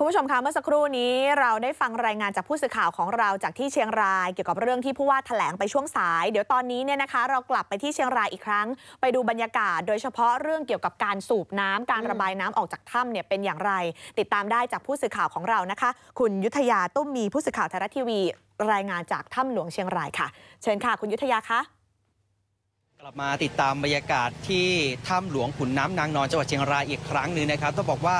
คุณผู้ชมคะเมื่อสักครู่นี้เราได้ฟังรายงานจากผู้สื่อข่าวของเราจากที่เชียงราย เกี่ยวกับเรื่องที่ผู้ว่าแถลงไปช่วงสาย เดี๋ยวตอนนี้เนี่ยนะคะเรากลับไปที่เชียงรายอีกครั้ง ไปดูบรรยากาศ โดยเฉพาะเรื่องเกี่ยวกับการสูบน้ำการระบายน้ำออกจากถ้ำเนี่ยเป็นอย่างไร ติดตามได้จากผู้สื่อข่าวของเรานะคะ คุณยุทธยาตุ้มมีผู้สื่อข่าวไทยรัฐทีวี รายงานจากถ้ำหลวงเชียงรายค่ะ เชิญค่ะ คุณยุทธยาคะกลับมาติดตามบรรยากาศที่ถ้ำหลวงขุนน้ำนางนอนจังหวัดเชียงรายอีกครั้งหนึ่งนะครับต้องบอกว่า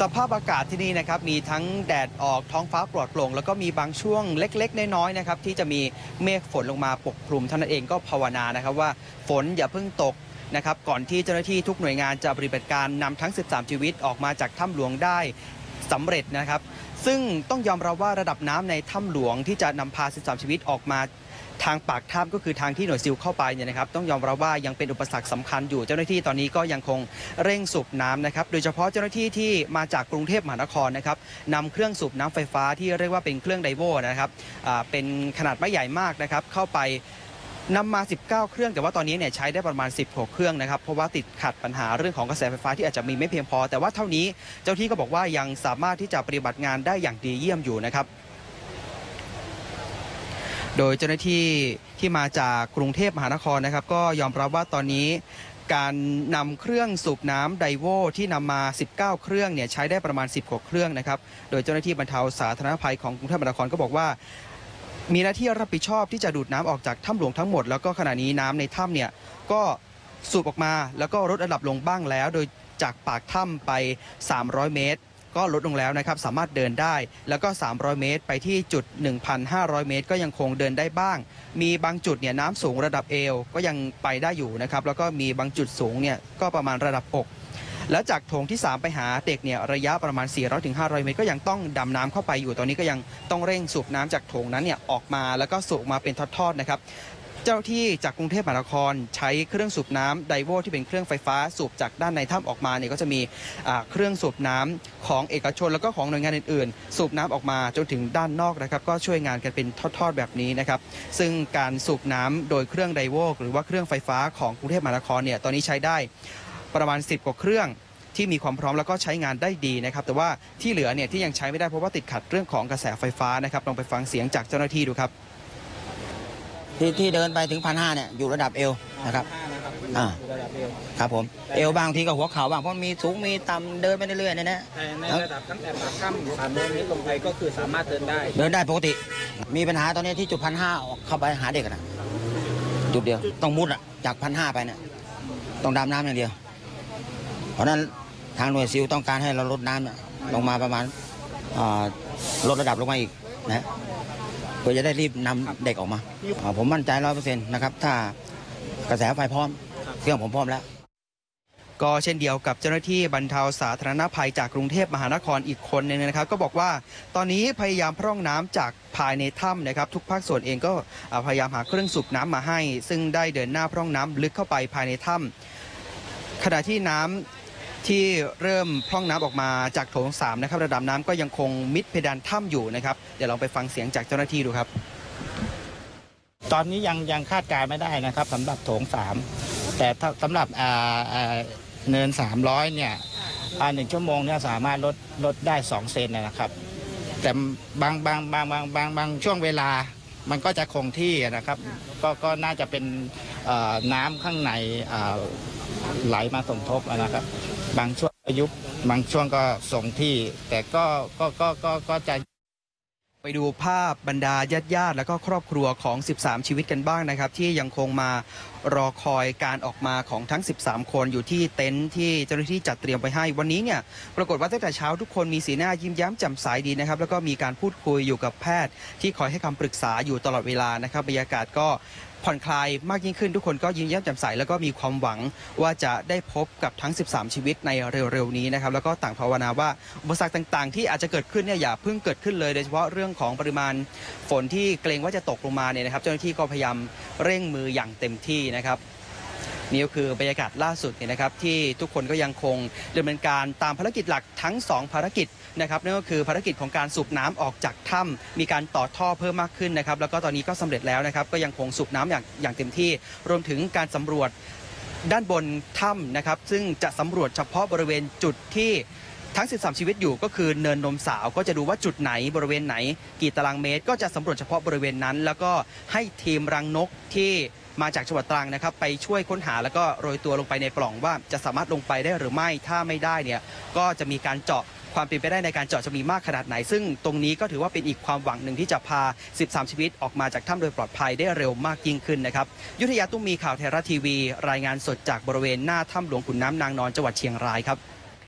สภาพอากาศที่นี่นะครับมีทั้งแดดออกท้องฟ้าปลอดโปร่งแล้วก็มีบางช่วงเล็กๆน้อยๆนะครับที่จะมีเมฆฝนลงมาปกคลุมเท่านั้นเองก็ภาวนานะครับว่าฝนอย่าเพิ่งตกนะครับก่อนที่เจ้าหน้าที่ทุกหน่วยงานจะปฏิบัติการนำทั้ง 13 ชีวิตออกมาจากถ้ำหลวงได้ สำเร็จนะครับ ซึ่งต้องยอมรับว่าระดับน้ำในถ้ำหลวงที่จะนำพา 13 ชีวิตออกมาทางปากถ้ำก็คือทางที่หน่วยซิลเข้าไปเนี่ยนะครับต้องยอมรับว่ายังเป็นอุปสรรคสำคัญอยู่เจ้าหน้าที่ตอนนี้ก็ยังคงเร่งสูบน้ำนะครับโดยเฉพาะเจ้าหน้าที่ที่มาจากกรุงเทพมหานครนะครับนำเครื่องสูบน้ำไฟฟ้าที่เรียกว่าเป็นเครื่องไดโวนะครับเป็นขนาดไม่ใหญ่มากนะครับเข้าไป นำมา 19 เครื่อง แต่ว่าตอนนี้เนี่ยใช้ได้ประมาณ16เครื่องนะครับ เพราะว่าติดขัดปัญหาเรื่องของกระแสไฟฟ้าที่อาจจะมีไม่เพียงพอ แต่ว่าเท่านี้เจ้าที่ก็บอกว่ายังสามารถที่จะปฏิบัติงานได้อย่างดีเยี่ยมอยู่นะครับ โดยเจ้าหน้าที่ที่มาจากกรุงเทพมหานครนะครับ ก็ยอมรับว่าตอนนี้การนำเครื่องสูบน้ำไดโวที่นำมา 19 เครื่องเนี่ยใช้ได้ประมาณ 10กว่าเครื่องนะครับ โดยเจ้าหน้าที่บรรเทาสาธารณภัยของกรุงเทพมหานครก็บอกว่า มีหน้าที่รับผิดชอบที่จะดูดน้ำออกจากถ้ำหลวงทั้งหมดแล้วก็ขณะนี้น้ำในถ้ำเนี่ยก็สูบออกมาแล้วก็ลดระดับลงบ้างแล้ว โดยจากปากถ้ำไป 300 เมตร ก็ลดลงแล้วนะครับสามารถเดินได้ แล้วก็ 300 เมตร ไปที่จุด 1,500 เมตร ก็ยังคงเดินได้บ้าง มีบางจุดเนี่ยน้ำสูงระดับเอวก็ยังไปได้อยู่นะครับแล้วก็มีบางจุดสูงเนี่ยก็ประมาณระดับอก แล้วจากโถงที่ 3 ไปหาเด็กเนี่ยระยะประมาณ 400-500ถึง500เมตรก็ยังต้องดำน้ำเข้าไปอยู่ตอนนี้ก็ยังต้องเร่งสูบน้ำจากโถงนั้นเนี่ยออกมาแล้วก็สูบมาเป็นทอดๆนะครับเจ้าที่จากกรุงเทพมหานครใช้เครื่องสูบน้ำไดโวที่เป็นเครื่องไฟฟ้าสูบจากด้านในถ้ำออกมาเนี่ยก็จะมีเครื่องสูบน้ำของเอกชนแล้วก็ของหน่วยงานอื่นๆ สูบน้ำออกมาจนถึงด้านนอกนะครับ ก็ช่วยงานกันเป็นทอดๆแบบนี้นะครับ ซึ่งการสูบน้ำโดยเครื่องไดโวหรือว่าเครื่องไฟฟ้าของกรุงเทพมหานครเนี่ยตอนนี้ใช้ได้ ประมาณ 10 กว่าเครื่องที่มีความพร้อมแล้วก็ใช้งานได้ดีนะครับ แต่ว่าที่เหลือเนี่ยที่ยังใช้ไม่ได้เพราะว่าติดขัดเรื่องของกระแสไฟฟ้านะครับลองไปฟังเสียงจากเจ้าหน้าที่ดูครับ ที่ที่เดินไปถึงพันห้าเนี่ยอยู่ระดับเอวนะครับอ่าครับผมเอวบางทีก็หัวเข่าบางเพราะมีสูงมีต่ำเดินไปเรื่อยๆเนี่ยนะแต่ในระดับตั้งแต่ปากถ้ำผ่านเมืองนี้ลงไปก็คือสามารถเดินได้ เดินได้ปกติ มีปัญหาตอนนี้ที่จุดพันห้าเข้าไปหาเด็กอะนะจุดเดียวต้องมุดอะจากพันห้าไปเนี่ยต้องดำน้ำอย่างเดียว เพราะฉะนั้นทางหน่วยซิลต้องการให้เราลดน้ำเนี่ยลงมาประมาณอ่าลดระดับลงมาอีกนะเพื่อจะได้รีบนำเด็กออกมาอ่าผมมั่นใจร้อยเปอร์เซ็นต์นะครับ ถ้ากระแสไฟพร้อม เครื่องผมพร้อมแล้ว ก็เช่นเดียวกับเจ้าหน้าที่บรรเทาสาธารณภัยจากกรุงเทพมหานครอีกคนหนึงนะครับ ก็บอกว่าตอนนี้พยายามพร่องน้ำจากภายในถ้ำนะครับ ทุกภาคส่วนเองก็อ่าพยายามหาเครื่องสูบน้ำมาให้ ซึ่งได้เดินหน้าพร่องน้ำลึกเข้าไปภายในถ้ำขณะที่น้ำ ที่เริ่มพร่องน้ำออกมาจากโถงสามนะครับระดับน้ำก็ยังคงมิดเพดานถ้ำอยู่นะครับเดี๋ยวลองไปฟังเสียงจากเจ้าหน้าที่ดูครับ ตอนนี้ยังยังคาดการณ์ไม่ได้นะครับสำหรับโถงสามแต่ถ้าสำหรับอ่าอ่าเนิน 300 เนี่ยอ่าหนึ่งชั่วโมงเนี่ยสามารถลดลดได้2เซนนะครับ แต่บางบางบางบางบางบางช่วงเวลามันก็จะคงที่นะครับ ก็ก็น่าจะเป็นน้ำข้างในอ่า ไหลมาสมทบนะครับ บางช่วงอายุบางช่วงก็ส่งที่ แต่ก็ก็ก็ก็ก็จะไปดูภาพบรรดาญาติญาติแล้วก็ครอบครัวของ 13 ชีวิตกันบ้างนะครับ ที่ยังคงมารอคอยการออกมาของทั้ง 13 คนอยู่ที่เต็นท์ที่เจ้าหน้าที่จัดเตรียมไว้ให้วันนี้เนี่ยปรากฏว่าตั้งแต่เช้าทุกคนมีสีหน้ายิ้มแย้มแจ่มใสดีนะครับ แล้วก็มีการพูดคุยอยู่กับแพทย์ที่คอยให้คำปรึกษาอยู่ตลอดเวลานะครับบรรยากาศก็ ผ่อนคลายมากยิ่งขึ้นทุกคนก็ยิ้มแย้มแจ่มใสแล้วก็มีความหวังว่าจะได้พบกับทั้ง 13 ชีวิตในเร็วๆนี้นะครับแล้วก็ต่างภาวนาว่าอุปสรรคต่างๆ ที่อาจจะเกิดขึ้นเนี่ยอย่าเพิ่งเกิดขึ้นเลย โดยเฉพาะเรื่องของปริมาณฝนที่เกรงว่าจะตกลงมาเนี่ยนะครับ เจ้าหน้าที่ก็พยายามเร่งมืออย่างเต็มที่นะครับ นี่ก็คือบรรยากาศล่าสุดเนี่ยนะครับที่ทุกคนก็ยังคงดำเนินการตามภารกิจหลักทั้ง 2 ภารกิจนะครับนั่นก็คือภารกิจของการสูบน้ำออกจากถ้ำมีการต่อท่อเพิ่มมากขึ้นนะครับ แล้วก็ตอนนี้ก็สำเร็จแล้วนะครับก็ยังคงสูบน้ำอย่างอย่างเต็มที่ รวมถึงการสำรวจด้านบนถ้ำนะครับ ซึ่งจะสำรวจเฉพาะบริเวณจุดที่ทั้ง 13 ชีวิตอยู่ก็คือเนินนมสาวก็จะดูว่าจุดไหนบริเวณไหน กี่ตารางเมตร ก็จะสำรวจเฉพาะบริเวณนั้น แล้วก็ให้ทีมรังนกที่ มาจากจังหวัดตรังนะครับ ไปช่วยค้นหาแล้วก็โรยตัวลงไปในปล่องว่าจะสามารถลงไปได้หรือไม่ถ้าไม่ได้เนี่ยก็จะมีการเจาะความเป็นไปได้ในการเจาะจะมีมากขนาดไหน ซึ่งตรงนี้ก็ถือว่าเป็นอีกความหวังหนึ่งที่จะพา 13 ชีวิตออกมาจากถ้ำโดยปลอดภัยได้เร็วมากยิ่งขึ้นนะครับ ยุทธยาตุ้มมีข่าวไทยรัฐทีวี รายงานสดจากบริเวณหน้าถ้ำหลวงขุนน้ำนางนอนจังหวัดเชียงรายครับ